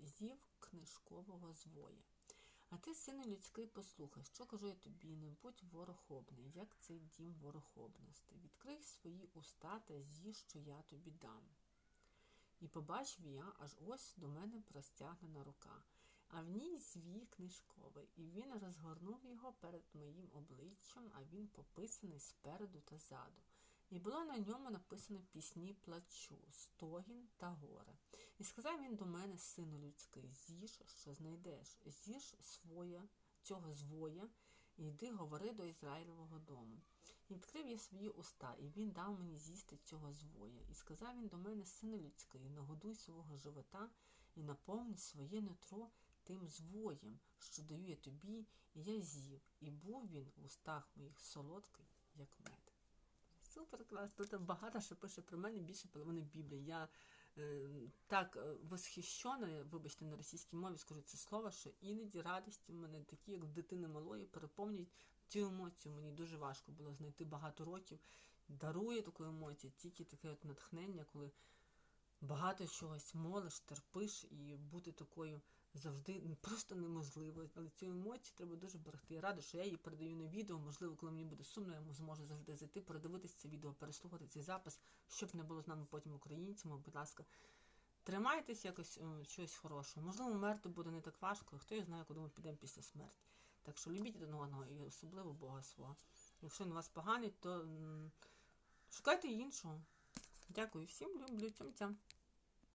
Зів книжкового звоя. А ти, сину людський, послухай, що кажу я тобі, не будь ворохобний, як цей дім ворохобності. Відкрий свої уста та з'їж, що я тобі дам. І побачив я, аж ось до мене простягнена рука, а в ній звій книжковий, і він розгорнув його перед моїм обличчям, а він пописаний спереду та ззаду. І було на ньому написано пісні плачу, стогін та горе. І сказав він до мене, сину людський, з'їж, що знайдеш, з'їж своє, цього звоя, і йди говори до Ізраїлевого дому. І відкрив я свої уста, і він дав мені з'їсти цього звоя. І сказав він до мене, сину людський, нагодуй свого живота і наповни своє нутро тим звоєм, що даю я тобі, і я з'їв, і був він в устах моїх солодкий, як мед. Супер клас. Тут багато що пише про мене більше половини Біблії. Я е, так е, восхищена, вибачте, на російській мові скажу це слово, що іноді радості в мене такі, як в дитини малої, переповнюють цю емоцію. Мені дуже важко було знайти багато років. Дарує таку емоцію, тільки таке от натхнення, коли багато чогось молиш, терпиш і бути такою завжди просто неможливо. Але цю емоцію треба дуже берегти. Я рада, що я її передаю на відео. Можливо, коли мені буде сумно, я зможу завжди зайти, передивитися це відео, переслухати цей запис, щоб не було з нами потім українцями. Будь ласка, тримайтесь якось е, щось хорошого. Можливо, вмерти буде не так важко, хто я знає, куди ми підемо після смерті. Так що любіть один одного і особливо Бога свого. Якщо він вас поганий, то шукайте іншого. Дякую всім, люблю, цьом-цям.